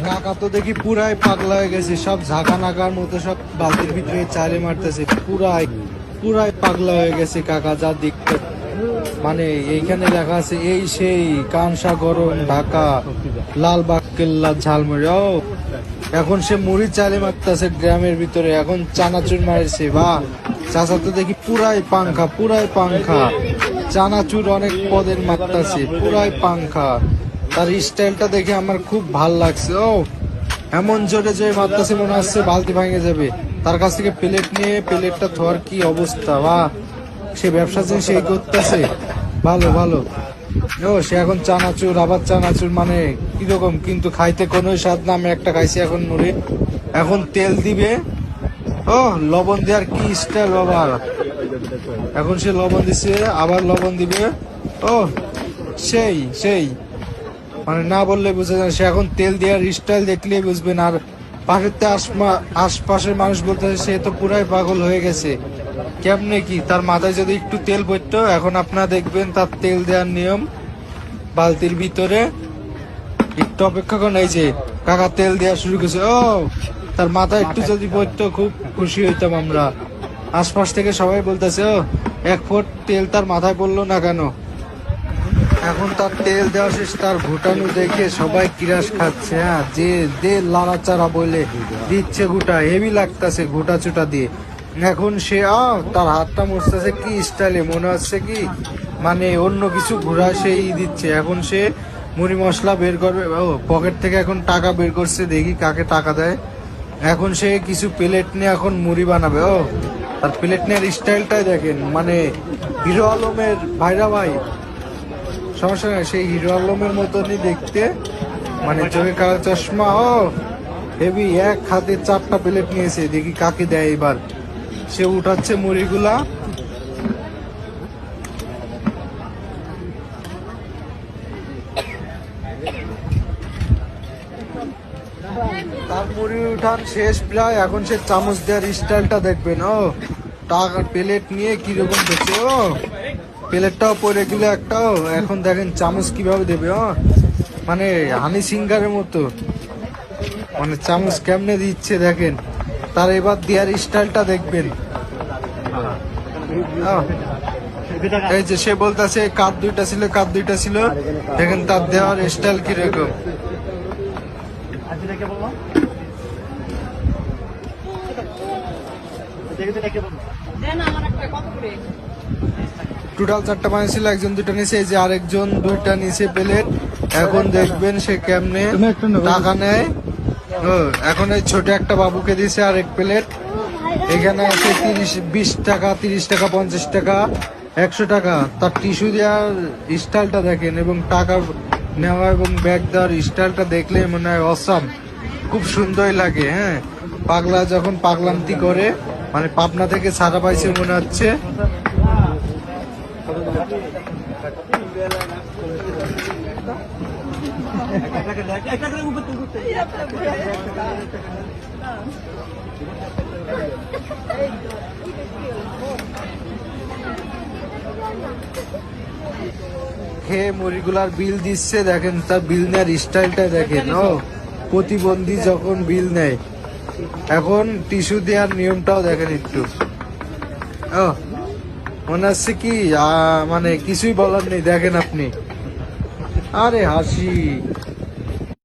কাকা তো দেখি পুরাই পাগলা হয়ে গেছে, সব ঝাঁকা নাকার মতো সব বালতির ভিতরে চালে মারতেছে। পুরাই পুরাই পাগলা হয়ে গেছে কাকা, যা দেখতে। মানে এইখানে লেখা আছে, এই সেই কানসা গরম ঢাকা লালবাগ কেল্লা, ঝালমুড়ি। ও, এখন সে মুড়ি চালে মারতেছে গ্রামের ভিতরে, এখন চানাচুর মারছে, বা। চাচা তো দেখি পুরাই পাংখা পুরাই পাংখা। চানাচুর অনেক পদের মারতাছে, পুরাই পাংখা। তার স্টাইলটা দেখে আমার খুব ভালো লাগছে। ও, এমন জোরে জোরে মারতেছে মনে হচ্ছে বালতি ভাঙে যাবে। তার কাছ থেকে প্লেট নিয়ে প্লেটটা ধোয়ার কি অবস্থা? বা, সে ব্যবসা যে সে করতেছে? ভালো ভালো। ও, সে এখন চানাচুর, আবার চানাচুর মানে কীরকম? কিন্তু খাইতে কোনো স্বাদ না, আমি একটা খাইছি এখন মুড়ি এখন তেল দিবে। ও, লবণ দেওয়ার কি স্টাইল বাবা এখন সে লবণ দিছে, আবার লবণ দিবে। ও, সেই সেই। মানে না বললে বুঝে যায় না। সে এখন তেল দেওয়ার স্টাইল দেখলেই বুঝবেন আর পাশের তে আসমা- আশপাশের মানুষ বলতে সে তো পুরাই পাগল হয়ে গেছে। কেমনে কি? তার মাথায় যদি একটু তেল পড়তো, এখন আপনারা দেখবেন তার তেল দেওয়ার নিয়ম বালতির ভিতরে। একটু অপেক্ষা করেন, এই যে কাকা তেল দেওয়া শুরু করছে। ও, তার মাথায় একটু যদি পড়তো, খুব খুশি হইতাম আমরা। আশপাশ থেকে সবাই বলতেছে, ও, এক ফুট তেল তার মাথায় পড়ল না কেন? এখন তার তেল দেওয়া শেষ, তার ঘুটানো দেখে সবাই কিরাস খাচ্ছে হ্যাঁ? যে দে লাড়াচাড়া বলে দিচ্ছে গুটা হেভি লাগতাছে ঘুটা চুটা দিয়ে। এখন সে, আ, তার হাতটা মরতেছে কি স্টাইলে, মনে হচ্ছে কি? মানে অন্য কিছু ঘোরা সেই দিচ্ছে। এখন সে মুড়ি মশলা বের করবে, ও, পকেট থেকে এখন টাকা বের করছে, দেখি কাকে টাকা দেয়। এখন সে কিছু প্লেট নিয়ে এখন মুড়ি বানাবে, ও। তার প্লেট নেওয়ার স্টাইলটাই দেখেন মানে হিরো আলমের ভাইরা ভাই সমস্যা নাই, সেই হিরো আলমের মতনই দেখতে। মানে চোখে কালো চশমা, ও, হেভি, এক হাতে চারটা প্লেট নিয়েছে, দেখি কাকে দেয় এবার। সে উঠাচ্ছে মুড়িগুলা। তার মুড়ি উঠান শেষ প্রায়, এখন সে চামচ দেওয়ার স্টাইলটা দেখবেন ও। টাকা প্লেট নিয়ে কীরকম দেখছে ও। প্লেটটাও পরে গেলে একটাও। এখন দেখেন চামচ কীভাবে দেবে মানে হানি সিঙ্গারের মতো। মানে চামচ কেমনে দিচ্ছে দেখেন। তার এবার দেওয়ার স্টাইলটা দেখবেন। এই যে সে বলতেছে কাপ দুইটা ছিল কাপ দুইটা ছিল। দেখেন তার দেওয়ার স্টাইল কীরকম। টোটাল চারটা ছিল একজন দুটো নিচে এই যে আরেকজন দুইটা নিচে প্লেট। এখন দেখবেন সে কেমনে টাকা নেয়। ও এখন এই ছোট একটা বাবুকে দিছে আরেক প্লেট। এখানে আছে তিরিশ বিশ টাকা তিরিশ টাকা পঞ্চাশ টাকা একশো টাকা। তার টিস্যু দেওয়ার স্টাইলটা দেখেন এবং টাকা নেওয়া এবং ব্যাগ দেওয়ার স্টাইলটা দেখলে মনে হয় অসাম। খুব সুন্দরই লাগে হ্যাঁ। পাগলা যখন পাগলান্তি করে মানে পাবনা থেকে ছাড়া পাইছে মনে হচ্ছে। খেয়ে মুড়িগুলার বিল দিচ্ছে, দেখেন তার বিল নেওয়ার স্টাইলটা দেখেন, ও। প্রতিবন্ধী যখন বিল নেয়, এখন টিস্যু দেওয়ার নিয়মটাও দেখেন একটু। ও। মনে হচ্ছে কি মানে কিছুই বলার নেই দেখেন আপনি। আরে হাসি।